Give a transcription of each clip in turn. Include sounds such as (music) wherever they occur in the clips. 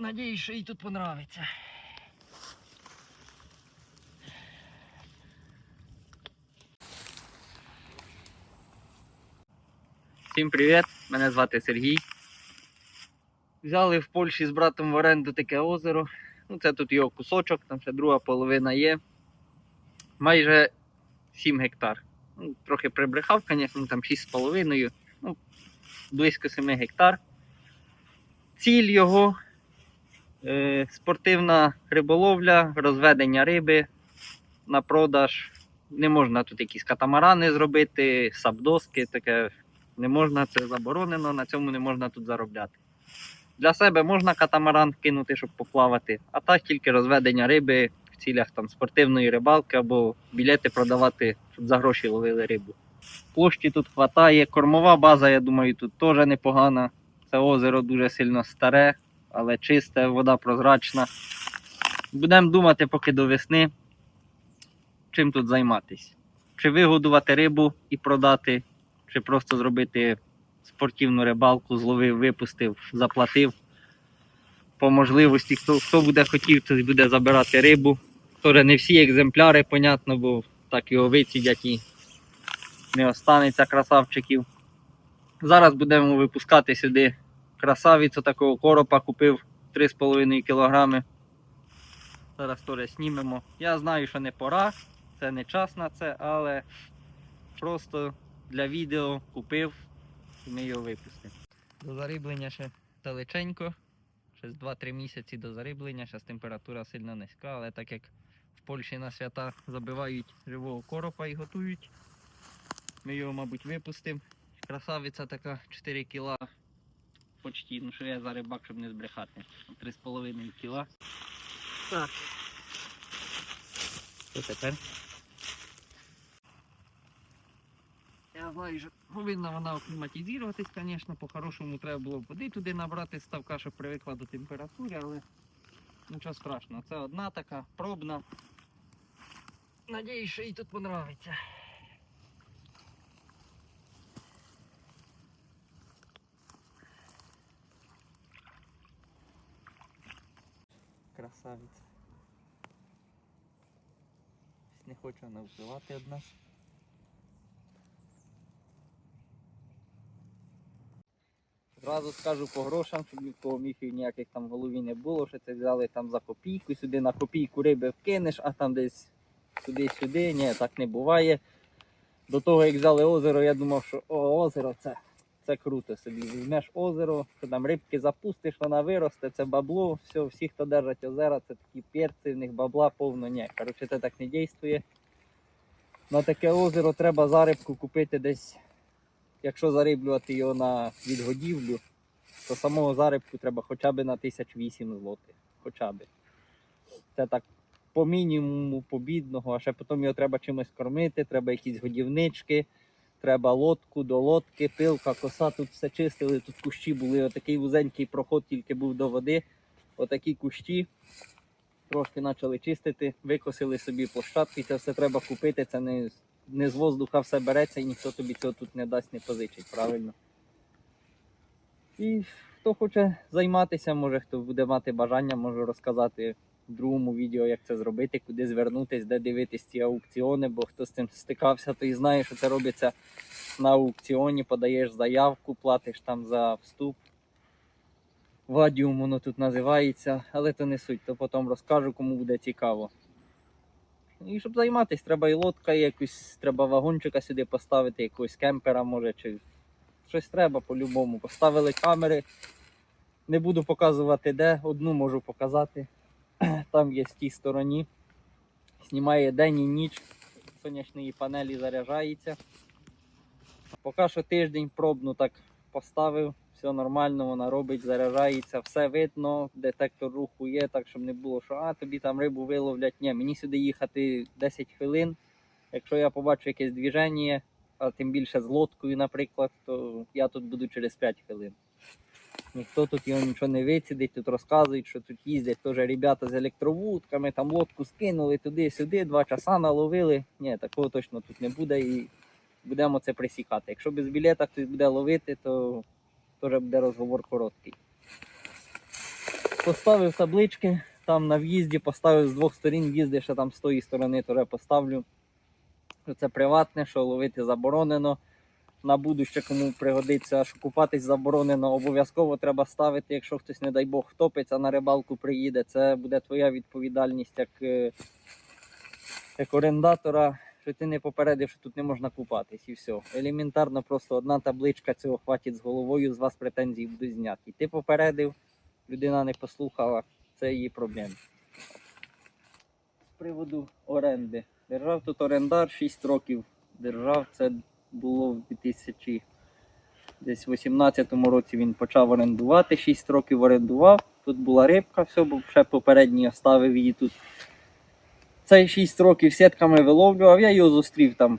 Надіюсь, що їй тут понравиться. Всім привіт! Мене звати Сергій. Взяли в Польщі з братом в оренду таке озеро. Ну, це тут його кусочок, там ще друга половина є. Майже 7 гектар. Ну, трохи прибрехав, звісно, там 6,5. Ну, близько 7 гектар. Ціль його спортивна риболовля, розведення риби на продаж. Не можна тут якісь катамарани зробити, сабдоски, таке не можна, це заборонено, на цьому не можна тут заробляти. Для себе можна катамаран кинути, щоб поплавати, а так тільки розведення риби в цілях там, спортивної рибалки або білети продавати, щоб за гроші ловили рибу. Площі тут хватає, кормова база, я думаю, тут теж непогана. Це озеро дуже сильно старе, але чисте, вода прозрачна. Будемо думати, поки до весни, чим тут займатися. Чи вигодувати рибу і продати, чи просто зробити спортивну рибалку, зловив, випустив, заплатив. По можливості, хто, хто буде хотів, той буде забирати рибу. Тоже не всі екземпляри, понятно, бо так його вицідять і не останеться красавчиків. Зараз будемо випускати сюди красавицю такого коропа, купив 3,5 кг. Зараз теж знімемо. Я знаю, що не пора, це не час на це, але просто для відео купив і ми його випустимо. До зариблення ще далеченько. Ще 2-3 місяці до зариблення. Зараз температура сильно низька, але так як в Польщі на свята забивають живого коропа і готують, ми його, мабуть, випустимо. Красавиця така 4 кіла. Почти, ну що я за рибак, щоб не збрехати. 3,5 кіла. Так. Що тепер? Я знаю, що повинна вона акліматизуватись, звісно, по-хорошому треба було б води туди набрати ставка, щоб привикла до температури, але нічого страшного. Це одна така пробна. Надіюсь, що їй тут понравиться. Красавиця. Не хоче вона впливати од нас. Зразу скажу по грошам, щоб ні в міфів ніяких там в голові не було, що це взяли там за копійку, сюди на копійку риби вкинеш, а там десь сюди-сюди. Ні, так не буває. До того, як взяли озеро, я думав, що о, озеро це, це круто собі. Візьмеш озеро, що там рибки запустиш, вона виросте, це бабло, все, всі, хто держать озера, це такі перці, в них бабла повно. Ні, коротше, це так не дійствує. На таке озеро треба зарибку купити десь якщо зариблювати його на відгодівлю, то самого зарибку треба хоча б на 1008 злотих. Хоча б. Це так по мінімуму побідного, а ще потім його треба чимось кормити, треба якісь годівнички, треба лодку до лодки, пилка, коса, тут все чистили, тут кущі були, отакий вузенький проход тільки був до води. Отакі кущі. Трошки почали чистити, викосили собі площадки, це все треба купити, це не не з воздуха все береться і ніхто тобі цього тут не дасть, не позичить, правильно. І хто хоче займатися, може хто буде мати бажання, можу розказати в другому відео, як це зробити, куди звернутися, де дивитись ці аукціони, бо хто з цим стикався, той знає, що це робиться на аукціоні, подаєш заявку, платиш там за вступ. Вадіум воно тут називається, але то не суть, то потім розкажу, кому буде цікаво. І щоб займатися, треба і лодка, і якусь, треба вагончика сюди поставити, якогось кемпера може, чи щось треба по-любому. Поставили камери. Не буду показувати де, одну можу показати. (clears throat) Там є в тій стороні. Знімає день і ніч, сонячної панелі заряджається. Поки що тиждень пробну так поставив, все нормально, вона робить, заряджається, все видно, детектор руху є, так щоб не було, що а тобі там рибу виловлять. Ні, мені сюди їхати 10 хвилин. Якщо я побачу якесь движення, а тим більше з лодкою, наприклад, то я тут буду через 5 хвилин. Ніхто тут його нічого не вицідить, тут розказують, що тут їздять теж ребята з електровудками, там лодку скинули туди-сюди, два часа наловили. Ні, такого точно тут не буде і будемо це присікати. Якщо без білета хтось буде ловити, то теж буде розговор короткий. Поставив таблички, там на в'їзді поставив з двох сторін в'їзди, ще там з тої сторони теж поставлю. Це приватне, що ловити заборонено. На будуще, кому пригодиться, що купатись заборонено, обов'язково треба ставити, якщо хтось, не дай Бог, втопиться на рибалку приїде. Це буде твоя відповідальність як, е, як орендатора, що ти не попередив, що тут не можна купатись і все. Елементарно, просто одна табличка цього хватить з головою, з вас претензії будуть зняті. Ти попередив, людина не послухала, це її проблема. З приводу оренди. Держав тут орендар 6 років. Держав, це було в 2018 році він почав орендувати, 6 років орендував. Тут була рибка, все, бо ще попередній оставив її тут. Цей 6 років сітками виловлював, я його зустрів там,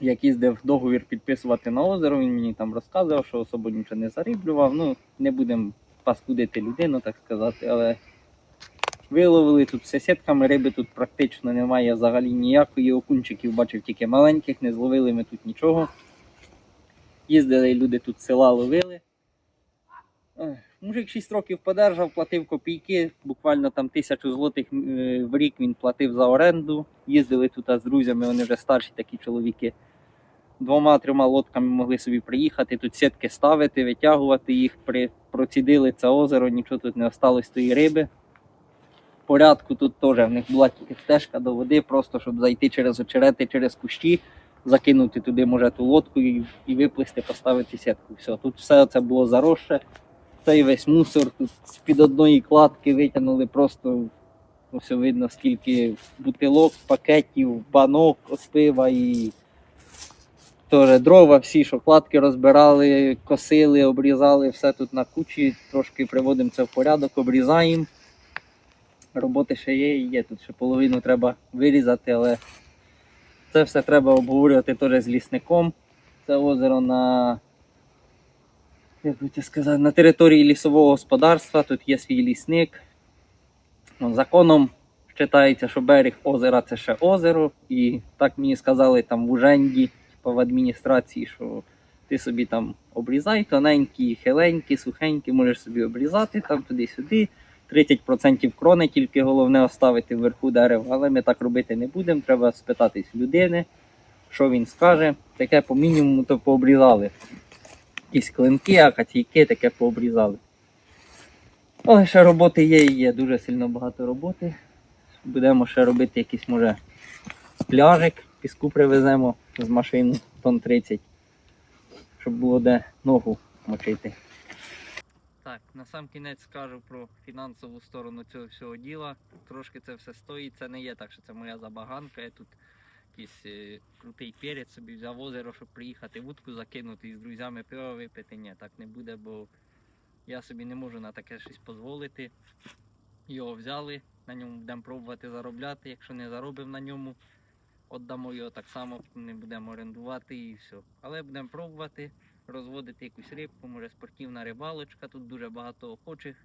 як їздив договір підписувати на озеро, він мені там розказував, що особо нічого не зариблював. Ну, не будемо паскудити людину, так сказати, але виловили тут все сітками, риби тут практично немає взагалі ніякої. Окунчиків бачив тільки маленьких, не зловили ми тут нічого. Їздили люди тут села ловили. Мужик 6 років подержав, платив копійки, буквально там тисячу злотих е, в рік він платив за оренду. Їздили тут з друзями, вони вже старші такі чоловіки. Двома-трьома лодками могли собі приїхати, тут сітки ставити, витягувати їх, процідили це озеро, нічого тут не осталось тої риби. Порядку тут теж в них була тільки стежка до води, просто щоб зайти через очерети, через кущі, закинути туди, може, ту лодку і, і виплисти, поставити сітку. Все, тут все це було заросше. Цей весь мусор тут з-під одної кладки витягнули просто все видно, скільки бутилок, пакетів, банок, от пива і теж дрова, всі, що кладки розбирали, косили, обрізали, все тут на кучі, трошки приводимо це в порядок, обрізаємо. Роботи ще є і є. Тут ще половину треба вирізати, але це все треба обговорювати теж з лісником. Це озеро на як би сказати, на території лісового господарства, тут є свій лісник. Ну, Законом вважається, що берег озера це ще озеро. І так мені сказали там в Уженді, в адміністрації, що ти собі там обрізай, тоненькі, хиленькі, сухенькі, можеш собі обрізати там туди-сюди. 30% крони, тільки головне оставити вверху дерева, але ми так робити не будемо. Треба спитатись людини, що він скаже. Таке по мінімуму то пообрізали якісь клинки, акаційки таке пообрізали. Але ще роботи є і є, дуже сильно багато роботи. Будемо ще робити якийсь, може, пляжик, піску привеземо з машини тонн 30, щоб було де ногу мочити. Так, на сам кінець скажу про фінансову сторону цього всього діла. Трошки це все стоїть. Це не є так, що це моя забаганка. Я тут якийсь е, крутий перець собі взяв озеро, щоб приїхати вудку закинути і з друзями пиво випити. Ні, так не буде, бо я собі не можу на таке щось дозволити. Його взяли, на ньому будемо пробувати заробляти. Якщо не заробив на ньому, віддамо його так само, не будемо орендувати і все. Але будемо пробувати розводити якусь рибку, може спортивна рибалочка, тут дуже багато охочих.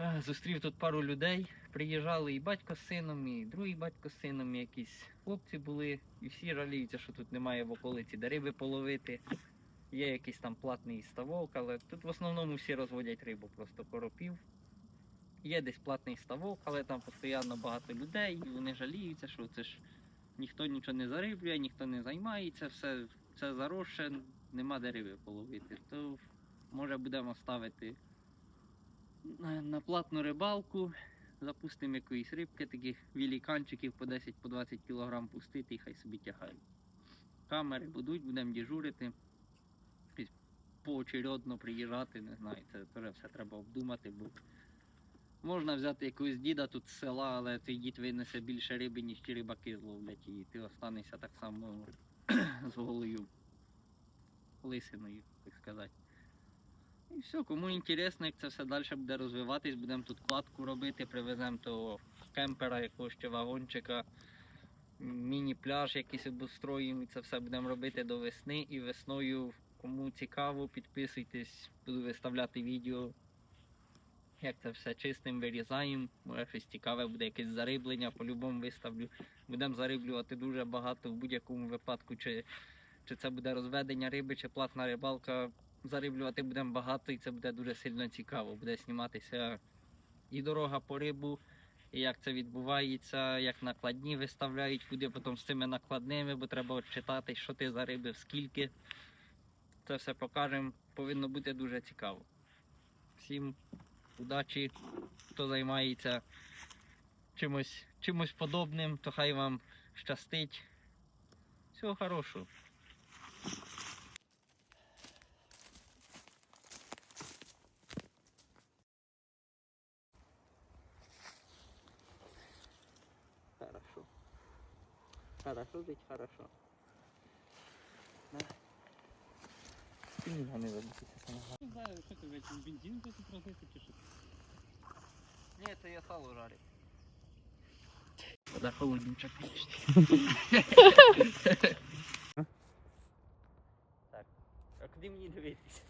Е, Зустрів тут пару людей, приїжджали і батько з сином, і другий батько з сином, і якісь хлопці були, і всі жаліються, що тут немає в околиці де риби половити. Є якийсь там платний ставок, але тут в основному всі розводять рибу, просто коропів. Є десь платний ставок, але там постійно багато людей, і вони жаліються, що це ж ніхто нічого не зариблює, ніхто не займається, все, все заросше, нема де риби половити. То може будемо ставити на, платну рибалку, запустимо якоїсь рибки, таких віліканчиків по 10-20 по кг пустити і хай собі тягають. Камери будуть, будемо дежурити. Поочередно приїжджати, не знаю, це теж все треба обдумати, бо можна взяти якогось діда тут з села, але цей дід винесе більше риби, ніж ті рибаки зловлять, і ти останешся так само (clears throat) з голою лисиною, так сказати. І все, кому інтересно, як це все далі буде розвиватись, будемо тут кладку робити, привеземо того кемпера, якогось ще вагончика, міні-пляж якийсь обустроїмо, і це все будемо робити до весни. І весною, кому цікаво, підписуйтесь, буду виставляти відео, як це все чистим вирізаємо. Може щось цікаве буде, якесь зариблення, по-любому виставлю. Будемо зариблювати дуже багато в будь-якому випадку, чи, чи це буде розведення риби, чи платна рибалка зариблювати будемо багато і це буде дуже сильно цікаво. Буде зніматися і дорога по рибу, і як це відбувається, як накладні виставляють, куди потім з цими накладними, бо треба читати, що ти зарибив, скільки. Це все покажемо. Повинно бути дуже цікаво. Всім удачі, хто займається чимось, чимось подобним, то хай вам щастить. Всього хорошого. Хорошо жить, хорошо. Ти не не забутися саме. Не знаю, що ти вечір бензин тут просити чи що? Ні, це я сало жарю. Вода холоднича (laughs) Так. А куди мені дивитися?